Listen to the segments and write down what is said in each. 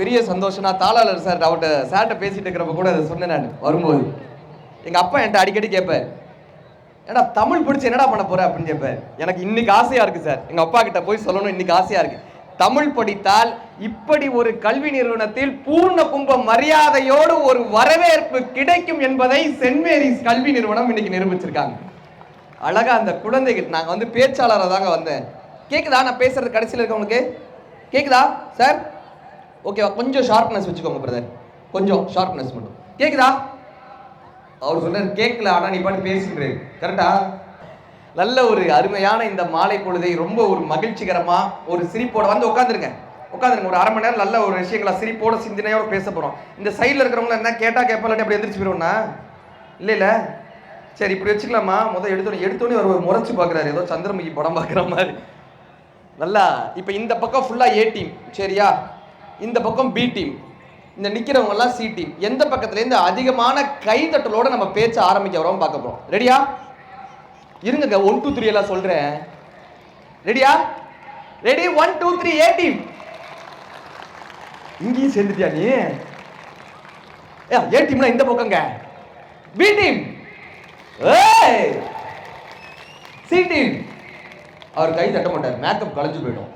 பெரிய சந்தோஷம் நான் தாளாளர் சார் அவர்கிட்ட சார்கிட்ட பேசிட்டு இருக்கிறப்ப கூட அதை சொன்னேன் நான் வரும்போது. எங்க அப்பா என்கிட்ட அடிக்கடி கேட்பேன் ஏடா தமிழ் பிடிச்சி என்னடா பண்ண போற? அப்படின்னு கேட்பார். எனக்கு இன்னைக்கு ஆசையா இருக்கு சார் எங்க அப்பா கிட்ட போய் சொல்லணும் இன்னைக்கு ஆசையா இருக்கு. தமிழ் படித்தால் இப்படி ஒரு கல்வி நிறுவனத்தில் பூர்ண கும்ப மரியாதையோடு ஒரு வரவேற்பு கிடைக்கும் என்பதை சென்ட் மேரிஸ் கல்வி நிறுவனம் இன்னைக்கு நிரூபிச்சிருக்காங்க. அழகா அந்த குழந்தைகள் நாங்க வந்து பேச்சாளராக தாங்க வந்தேன். கேக்குதா? நான் பேசுறது கடைசியில் இருக்கவங்களுக்கு? கேக்குதா சார் ஓகேவா கொஞ்சம் ஷார்ப்னஸ் வச்சுக்கோங்க பிரதர் கொஞ்சம் ஷார்ப்னஸ் மட்டும். கேட்குதா அவர் சொன்னார் கேட்கல ஆனால் நீ பாட்டு பேசிக்கிறேன் கரெக்டா நல்ல ஒரு அருமையான இந்த மாலை பொழுதை ரொம்ப ஒரு மகிழ்ச்சிகரமாக ஒரு சிரிப்போட வந்து உட்காந்துருங்க உட்காந்துருங்க ஒரு அரை மணி நேரம் நல்ல ஒரு விஷயங்களா சிரிப்போட சிந்தனையோட பேச போகிறோம் இந்த சைடில் இருக்கிறவங்கள என்ன கேட்டால் கேட்பாங்க அப்படி எந்திரிச்சு போயிடுவோம்னா இல்லை இல்லை. சரி இப்படி வச்சுக்கலாமா? முதல் எடுத்தோடனே எடுத்தோடனே அவர் ஒரு முறைச்சு பார்க்குறாரு. ஏதோ சந்திரமுகி படம் பார்க்குற மாதிரி. நல்லா இப்போ இந்த பக்கம் ஃபுல்லாக ஏ டீம் சரியா? இந்த பக்கம் பி டீம் இந்த நிற்கிறவங்கெல்லாம் சி டீம் எந்த பக்கத்துலேருந்து அதிகமான கைதட்டலோட நம்ம பேச்ச ஆரம்பிக்க வரோம் பார்க்க போகிறோம் ரெடியா இருங்க ஒன் டூ த்ரீ எல்லாம் சொல்கிறேன் ரெடியா ready one two three A team இங்கேயும் சேர்ந்துட்டியா நீ? ஏ, டீம்னா இந்த பக்கங்க. பி டீம் ஏய்! சி டீம் அவர் கை தட்ட மாட்டார். மேக்கப் கலைஞ்சு போயிடும்.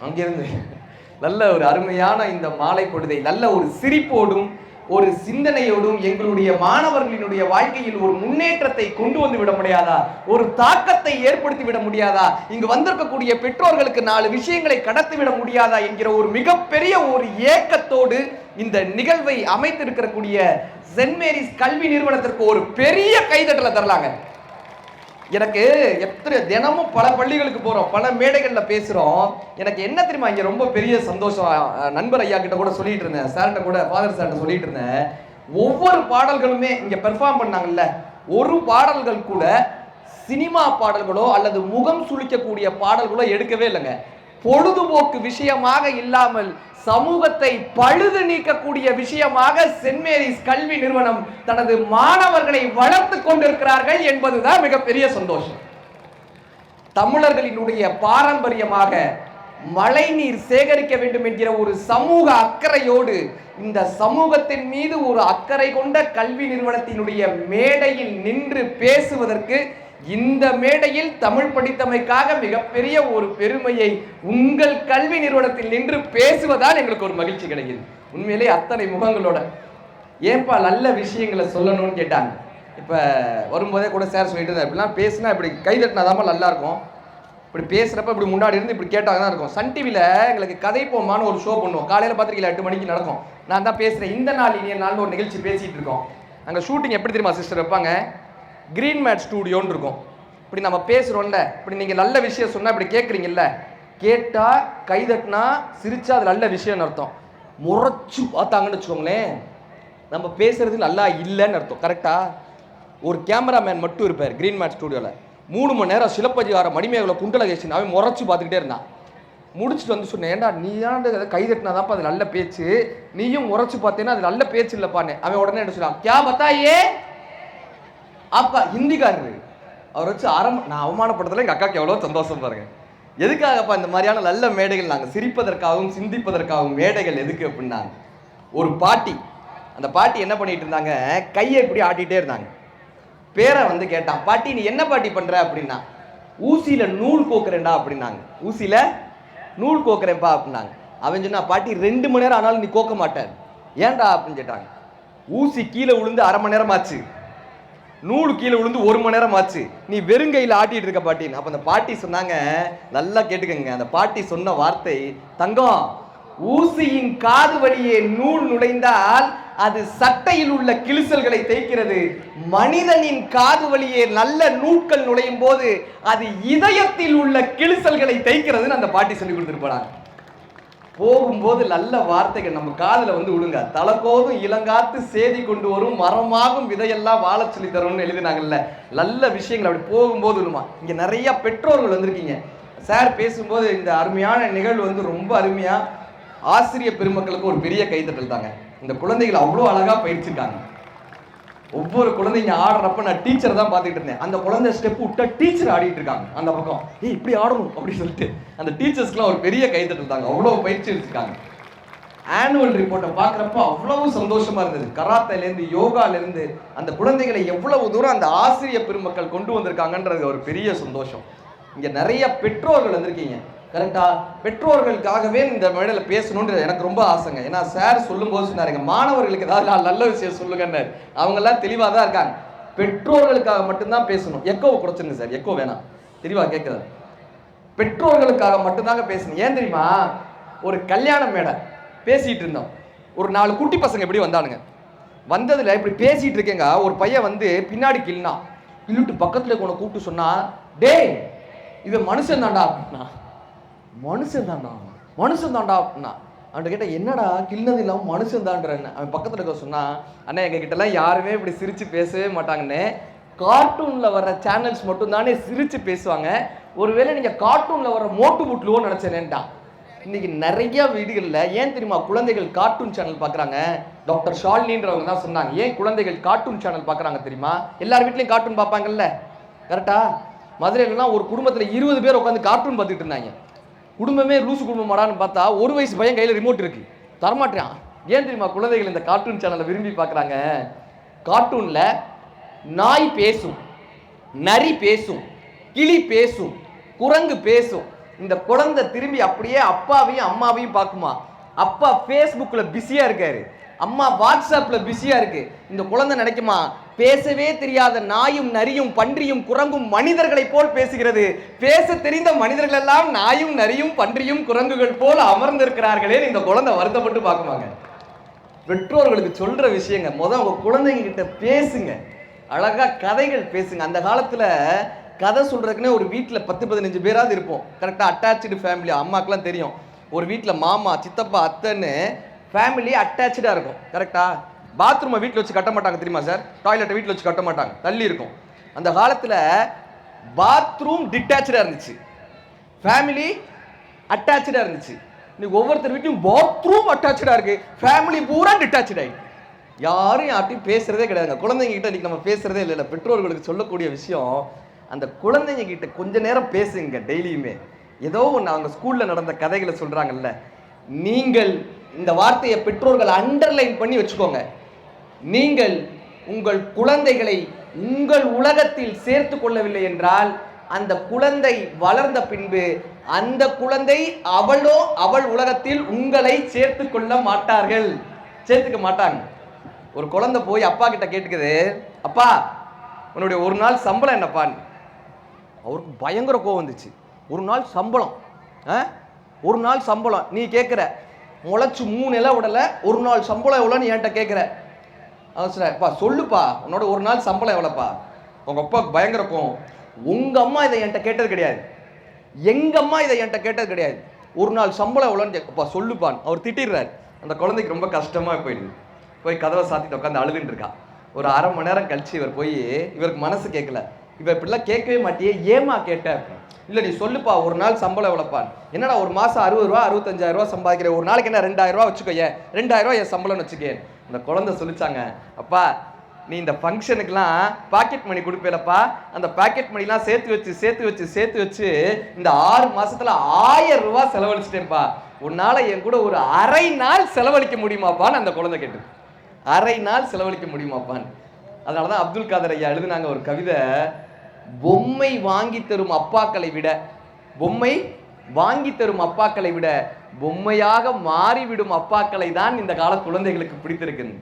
அங்கேருந்து நல்ல ஒரு அருமையான இந்த மாலை பொழுதை நல்ல ஒரு சிரிப்போடும் ஒரு சிந்தனையோடும் எங்களுடைய மாணவர்களினுடைய வாழ்க்கையில் ஒரு முன்னேற்றத்தை கொண்டு வந்து விட முடியாதா? ஒரு தாக்கத்தை ஏற்படுத்தி விட முடியாதா? இங்கு வந்திருக்கக்கூடிய பெற்றோர்களுக்கு நாலு விஷயங்களை கடத்தி விட முடியாதா என்கிற ஒரு மிகப்பெரிய ஒரு ஏக்கத்தோடு இந்த நிகழ்வை அமைத்திருக்கக்கூடிய சென்ட் மேரிஸ் கல்வி நிறுவனத்திற்கு ஒரு பெரிய கைதட்டலை தரலாங்க. எனக்கு எத்தனை தினமும் பல பள்ளிகளுக்கு போகிறோம் பல மேடைகளில் பேசுகிறோம் எனக்கு என்ன தெரியுமா இங்கே ரொம்ப பெரிய சந்தோஷம். நண்பர் ஐயா கிட்ட கூட சொல்லிட்டு இருந்தேன் சார்கிட்ட கூட ஃபாதர் சார்கிட்ட சொல்லிட்டு இருந்தேன். ஒவ்வொரு பாடல்களுமே இங்கே பெர்ஃபார்ம் பண்ணாங்கல்ல. ஒரு பாடல்கள் கூட சினிமா பாடல்களோ அல்லது முகம் சுளிக்கக்கூடிய பாடல்களோ எடுக்கவே இல்லைங்க. பொழுதுபோக்கு விஷயமாக இல்லாமல் சமூகத்தை பழுது நீக்கக்கூடிய விஷயமாக சென்ட் மேரிஸ் கல்வி நிறுவனம் தனது மாணவர்களை வளர்த்து கொண்டிருக்கிறார்கள் என்பதுதான் மிகப்பெரிய சந்தோஷம். தமிழர்களினுடைய பாரம்பரியமாக மழைநீர் சேகரிக்க வேண்டும் என்கிற ஒரு சமூக அக்கறையோடு இந்த சமூகத்தின் மீது ஒரு அக்கறை கொண்ட கல்வி நிறுவனத்தினுடைய மேடையில் நின்று பேசுவதற்கு இந்த மேடையில் தமிழ் படித்தமைக்காக மிகப்பெரிய ஒரு பெருமையை உங்கள் கல்வி நிறுவனத்தில் நின்று பேசுவதால் எங்களுக்கு ஒரு மகிழ்ச்சி கிடைக்குது. உண்மையிலே அத்தனை முகங்களோட ஏன்பா நல்ல விஷயங்களை சொல்லணும்னு கேட்டாங்க. இப்போ வரும்போதே கூட சார் சொல்லிட்டு இருந்தார் இப்படிலாம் பேசினா இப்படி கை தட்டினாதாம நல்லா இருக்கும். இப்படி பேசுகிறப்ப இப்படி முன்னாடி இருந்து இப்படி கேட்டாங்க தான் இருக்கும். சன் டிவியில் எங்களுக்கு கதை போமான்னு ஒரு ஷோ பண்ணுவோம். காலையில் பார்த்துருக்கீங்களா எட்டு மணிக்கு நடக்கும். நான் தான் பேசுகிறேன் இந்த நாள் இனிய நாள்னு ஒரு நிகழ்ச்சி பேசிகிட்டு இருக்கோம். அங்கே ஷூட்டிங் எப்படி தெரியுமா சிஸ்டர் வைப்பாங்க. கிரீன் மேட் ஸ்டூடியோன்னு இருக்கும் இப்படி நம்ம பேசுகிறோம்ல இப்படி நீங்கள் நல்ல விஷயம் சொன்னால் இப்படி கேட்குறீங்கல்ல கேட்டால் கைதட்டினா சிரிச்சா அது நல்ல விஷயம்னு அர்த்தம். முறைச்சு பார்த்தாங்கன்னு வச்சுக்கோங்களேன் நம்ம பேசுறது நல்லா இல்லைன்னு அர்த்தம். கரெக்டாக ஒரு கேமராமேன் மட்டும் இருப்பார் கிரீன் மேட் ஸ்டூடியோவில் மூணு மணி நேரம் சிலப்பதிகார மணிமேகலை குண்டலகேசன் அவன் முறைச்சி பார்த்துக்கிட்டே இருந்தான். முடிச்சுட்டு வந்து சொன்னேன் ஏன்டா நீ ஏன்டா அதை கை தட்டினாதான்ப்பா அது நல்ல பேச்சு? நீயும் முறைச்சு பார்த்தேன்னா அது நல்ல பேச்சு இல்லைப்பான்னு. அவன் உடனே என்ன சொன்னான் கியா பத்தாயே? அப்பா ஹிந்திக்காரரு. அவர் வச்சு அரம் நான் அவமானப்படுத்தல எங்கள் அக்காக்கு எவ்வளோ சந்தோஷம் பாருங்க. எதுக்காகப்பா இந்த மாதிரியான நல்ல மேடைகள் நாங்கள் சிரிப்பதற்காகவும் சிந்திப்பதற்காகவும் மேடைகள் எதுக்கு அப்படின்னா ஒரு பாட்டி அந்த பாட்டி என்ன பண்ணிட்டு இருந்தாங்க கையை இப்படி ஆட்டிகிட்டே இருந்தாங்க. பேரை வந்து கேட்டான் பாட்டி நீ என்ன பாட்டி பண்ணுற அப்படின்னா ஊசியில் நூல் கோக்குறேன்டா அப்படின்னாங்க ஊசியில் நூல் கோக்குறேன்ப்பா அப்படின்னாங்க அவன் சொன்னா பாட்டி ரெண்டு மணி நேரம் ஆனாலும் நீ கோக்க மாட்டார் ஏன்டா? அப்படின்னு கேட்டாங்க. ஊசி கீழே விழுந்து அரை மணி நேரம் ஆச்சு. நூல் கீழே விழுந்து ஒரு மணி நேரம் ஆச்சு. நீ வெறுங்கையில் ஆட்டிட்டு இருக்க பாட்டின்னு அப்போ அந்த பாட்டி சொன்னாங்க நல்லா கேட்டுக்கங்க. அந்த பாட்டி சொன்ன வார்த்தை தங்கம் ஊசியின் காது வழியே நூல் நுழைந்தால் அது சட்டையில் உள்ள கிழிசல்களை தேய்க்கிறது. மனிதனின் காது வழியே நல்ல நூட்கள் நுழையும் போது அது இதயத்தில் உள்ள கிழிசல்களை தேய்க்கிறதுன்னு அந்த பாட்டி சொல்லி கொடுத்துட்டு போனாங்க. போகும்போது நல்ல வார்த்தைகள் நம்ம காதில் வந்து விடுங்க தலக்கோதும் இளங்காத்து சேதி கொண்டு வரும் மரமாகும் விதையெல்லாம் வாழச் சொல்லி தரும்னு எழுதினாங்கல்ல. நல்ல விஷயங்கள் அப்படி போகும்போது விடுமா இங்கே நிறைய பெற்றோர்கள் வந்திருக்கீங்க. சார் பேசும்போது இந்த அருமையான நிகழ்வு வந்து ரொம்ப அருமையாக ஆசிரிய பெருமக்களுக்கு ஒரு பெரிய கைத்தட்டல் தாங்க. இந்த குழந்தைகள் அவ்வளோ அழகாக பயிற்சிருக்காங்க. ஒவ்வொரு குழந்தைங்க ஆடுறப்ப நான் டீச்சர் தான் பார்த்துட்டு இருந்தேன். அந்த குழந்தை ஸ்டெப் விட்டா டீச்சர் ஆடிட்டு இருக்காங்க. அந்த பக்கம் ஏய் இப்படி ஆடணும் அப்படின்னு சொல்லிட்டு அந்த டீச்சர்ஸ்க்குலாம் ஒரு பெரிய கைத்தட்டு இருந்தாங்க அவ்வளோ பயிற்சி எடுத்துருக்காங்க. ஆனுவல் ரிப்போர்ட்டை பார்க்குறப்ப அவ்வளவு சந்தோஷமா இருந்தது. கராத்தேலேருந்து யோகாலேருந்து அந்த குழந்தைகளை எவ்வளவு தூரம் அந்த ஆசிரியர் பெருமக்கள் கொண்டு வந்திருக்காங்கன்றது ஒரு பெரிய சந்தோஷம். இங்கே நிறைய பெற்றோர்கள் வந்திருக்கீங்க. கரெக்டா பெற்றோர்களுக்காகவே இந்த மேடையில் பேசணுன்றது எனக்கு ரொம்ப ஆசைங்க. ஏன்னா சார் சொல்லும்போது சொன்னாருங்க மாணவர்களுக்கு ஏதாவது நான் நல்ல விஷயம் சொல்லுங்கன்னு அவங்கெல்லாம் தெளிவாக தான் இருக்காங்க. பெற்றோர்களுக்காக மட்டும்தான் பேசணும். எக்கோ குறைச்சிருங்க சார் எக்கோ வேணாம். தெளிவாக கேட்குது பெற்றோர்களுக்காக மட்டும்தாங்க பேசணும். ஏன் தெரியுமா? ஒரு கல்யாண மேடை பேசிகிட்டு இருந்தோம். ஒரு நாலு குட்டி பசங்க எப்படி வந்தானுங்க? வந்ததில் இப்படி பேசிகிட்டு இருக்கேங்க. ஒரு பையன் வந்து பின்னாடி கிள்னா கிள்ளிட்டு பக்கத்தில் கொண்டு கூப்பிட்டு சொன்னா டேய் இது மனுஷன் தான்டா அப்படின்னா மனுஷன் தான்டா மனுஷன் தான்டா அப்படின்னா அவன்கிட்ட கேட்டால் என்னடா கிள்ளது இல்லாமல் மனுஷன் தான்றன்னு அவன் பக்கத்தில் இருக்க சொன்னான் அண்ணா எங்க கிட்டலாம் யாருமே இப்படி சிரித்து பேசவே மாட்டாங்கன்னு கார்ட்டூனில் வர சேனல்ஸ் மட்டும்தானே சிரித்து பேசுவாங்க. ஒருவேளை நீங்கள் கார்ட்டூனில் வர மோட்டு புட்லுவோ நினைச்சேனேன்ட்டான் இன்றைக்கி நிறைய வீடுகளில் ஏன் தெரியுமா குழந்தைகள் கார்ட்டூன் சேனல் பார்க்குறாங்க டாக்டர் ஷாலினின்றவங்க தான் சொன்னாங்க. ஏன் குழந்தைகள் கார்ட்டூன் சேனல் பார்க்குறாங்க தெரியுமா? எல்லார் வீட்லேயும் கார்ட்டூன் பார்ப்பாங்கல்ல கரெக்டாக மதுரையிலலாம் ஒரு குடும்பத்தில் இருபது பேர் உட்காந்து கார்ட்டூன் பார்த்துட்டு இருந்தாங்க. குடும்பமே லூசு குடும்பமாடான்னு பார்த்தா ஒரு வயசு பையன் கையில் ரிமோட் இருக்கு. தரமாட்டான். ஏன் தெரியுமா? குழந்தைகள் இந்த கார்ட்டூன் சேனலை விரும்பி பார்க்குறாங்க. கார்ட்டூனில் நாய் பேசும் நரி பேசும் கிளி பேசும் குரங்கு பேசும். இந்த குழந்தை திரும்பி அப்படியே அப்பாவையும் அம்மாவையும் பார்க்குமா? அப்பா ஃபேஸ்புக்கில் பிஸியாக இருக்காரு. அம்மா வாட்ஸ்அப்பில் பிஸியாக இருக்குது இந்த குழந்தை நினைக்குமா? பேசவே தெரியாத நாயும் நரியும் பன்றியும் குரங்கும் மனிதர்களைப் போல் பேசுகிறது. பேச தெரிந்த மனிதர்கள் எல்லாம் நாயும் நரியும் பன்றியும் குரங்குகள் போல் அமர்ந்திருக்கிறார்களே. இந்த குழந்தை வருத்தப்பட்டு பார்க்குவாங்க பெற்றோர்களுக்கு சொல்ற விஷயங்க முதல் உங்க குழந்தைங்க கிட்ட பேசுங்க. அழகா கதைகள் பேசுங்க. அந்த காலத்துல கதை சொல்றதுக்குன்னே ஒரு வீட்டில் பத்து பதினஞ்சு பேராவது இருப்போம். கரெக்டாக அட்டாச்சு ஃபேமிலி அம்மாக்கெல்லாம் தெரியும். ஒரு வீட்டில் மாமா சித்தப்பா அத்தைன்னு ஃபேமிலி அட்டாச்சாக இருக்கும். கரெக்டாக பாத்ரூமை வீட்டில் வச்சு கட்ட மாட்டாங்க தெரியுமா சார் டாய்லெட்டை வீட்டில் வச்சு கட்ட மாட்டாங்க. தள்ளி இருக்கும். அந்த காலத்தில் பாத்ரூம் டிட்டாச்சாக இருந்துச்சு. ஃபேமிலி அட்டாச்சாக இருந்துச்சு. இன்னைக்கு ஒவ்வொருத்தர் வீட்லையும் பாத்ரூம் அட்டாச்சாக இருக்குது ஃபேமிலி பூரா டிட்டாச்சட் ஆயிடுச்சு யாரும் யார்ட்டையும் பேசுகிறதே கிடையாதுங்க. குழந்தைங்க கிட்ட இன்னைக்கு நம்ம பேசுகிறதே இல்லை பெற்றோர்களுக்கு சொல்லக்கூடிய விஷயம் அந்த குழந்தைங்க கிட்ட கொஞ்ச நேரம் பேசுங்க டெய்லியுமே. ஏதோ ஒன்று அவங்க ஸ்கூலில் நடந்த கதைகளை சொல்கிறாங்கல்ல நீங்கள் இந்த வார்த்தையை பெற்றோர்கள் அண்டர்லைன் பண்ணி வச்சுக்கோங்க. நீங்கள் உங்கள் குழந்தைகளை உங்கள் உலகத்தில் சேர்த்து கொள்ளவில்லை என்றால் அந்த குழந்தை வளர்ந்த பின்பு அந்த குழந்தை அவளோ அவள் உலகத்தில் உங்களை சேர்த்து கொள்ள மாட்டார்கள். சேர்த்துக்க மாட்டாங்க. ஒரு குழந்தை போய் அப்பா கிட்ட கேட்டுக்குது அப்பா உன்னுடைய ஒரு நாள் சம்பளம் என்னப்பான்னு அவருக்கு பயங்கர கோவம் வந்துச்சு. ஒரு நாள் சம்பளம் ஆ? ஒரு நாள் சம்பளம். நீ கேட்குற முளைச்சு மூணு இலை விடலை ஒரு நாள் சம்பளம் எவ்வளோன்னு என்கிட்ட கேட்குற அவன் சொல்லுப்பா உன்னோட ஒரு நாள் சம்பளம் எவ்வளோப்பா? உங்கள் அப்பா பயங்கரக்கும் உங்கள் அம்மா இதை என்கிட்ட கேட்டது கிடையாது. எங்கள் அம்மா இதை என்கிட்ட கேட்டது கிடையாது. ஒரு நாள் சம்பளம் எவ்வளோன்னு கேட்கப்பா சொல்லுப்பான். அவர் திட்டிடுறாரு. அந்த குழந்தைக்கு ரொம்ப கஷ்டமாக போயிடுது. போய் கதவை சாத்திட்டு உட்காந்து அழுதுன்னு இருக்கா. ஒரு அரை மணி நேரம் கழிச்சு இவர் போய் இவருக்கு மனசு கேட்கல இவர் இப்படிலாம் கேட்கவே மாட்டியே ஏமா கேட்ட? இல்லை நீ சொல்லுப்பா ஒரு நாள் சம்பளம் எவ்வளோப்பா? என்னடா ஒரு மாதம் அறுபது ரூபா அறுபத்தஞ்சாயிரம் ரூபா சம்பாதிக்கிறேன் ஒரு நாளைக்கு என்ன ரெண்டாயிரம் ரூபா வச்சுக்கோயே ரெண்டாயிரம் ரூபா என் சம்பளம்னு வச்சுக்கேன் அந்த குழந்தை சொல்லிச்சாங்க அப்பா நீ இந்த ஃபங்க்ஷனுக்கெலாம் பாக்கெட் மணி கொடுப்பேலப்பா. அந்த பாக்கெட் மணிலாம் சேர்த்து வச்சு சேர்த்து வச்சு சேர்த்து வச்சு இந்த ஆறு மாசத்துல ஆயிரம் ரூபாய் செலவழிச்சிட்டேன்ப்பா. உன்னால என் கூட ஒரு அரை நாள் செலவழிக்க முடியுமாப்பான்னு அந்த குழந்தை கேட்டு அரை நாள் செலவழிக்க முடியுமாப்பான்னு. அதனால தான் அப்துல் காதர் ஐயா எழுதுனாங்க ஒரு கவிதை பொம்மை வாங்கி தரும் அப்பாக்களை விட பொம்மை வாங்கி தரும் அப்பாக்களை விட பொம்மையாக மாறிவிடும் அப்பாக்களை தான் இந்த கால குழந்தைகளுக்கு பிடித்திருக்கு